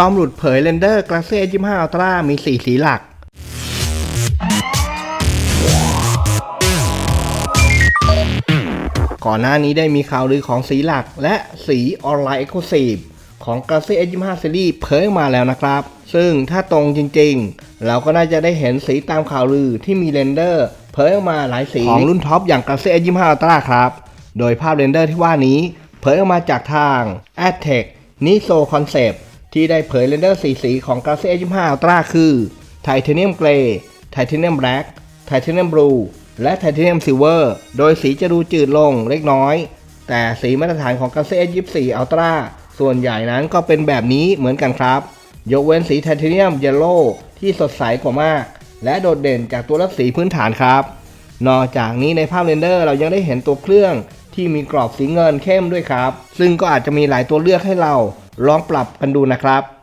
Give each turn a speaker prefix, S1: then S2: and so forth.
S1: จอมหลุดเผยเรนเดอร์ Galaxy S25 Ultra มี 4 สีหลัก ก่อนหน้านี้ได้มีข่าวลือของสีหลัก และสีออนไลน์ Exclusive ของ Galaxy S25 Series เผยมาแล้วนะครับ ซึ่งถ้าตรงจริงๆ เราก็น่าจะได้เห็นสีตามข่าวลือที่มีเรนเดอร์เผยออกมาหลายสีของรุ่นท็อปอย่าง Galaxy S25 Ultra ครับ โดยภาพเรนเดอร์ที่ว่านี้เผยออกมาจากทาง Adtech Niso Concept ที่ได้เผยเรนเดอร์สีสีของ Galaxy S25 Ultra คือ Titanium Grey Titanium Black Titanium Blue และ Titanium Silver โดยสีจะดูจืดลงเล็กน้อย แต่สีมาตรฐานของ Galaxy S24 Ultra ส่วนใหญ่นั้นก็เป็นแบบนี้เหมือนกันครับ ยกเว้นสี Titanium Yellow ที่สดใสกว่ามาก และโดดเด่นจากตัวลักสีพื้นฐานครับ นอกจากนี้ในภาพเรนเดอร์เรายังได้เห็นตัวเครื่องที่มีกรอบสีเงินเข้มด้วยครับ ซึ่งก็อาจจะมีหลายตัวเลือกให้เรา ลองปรับกันดูนะครับ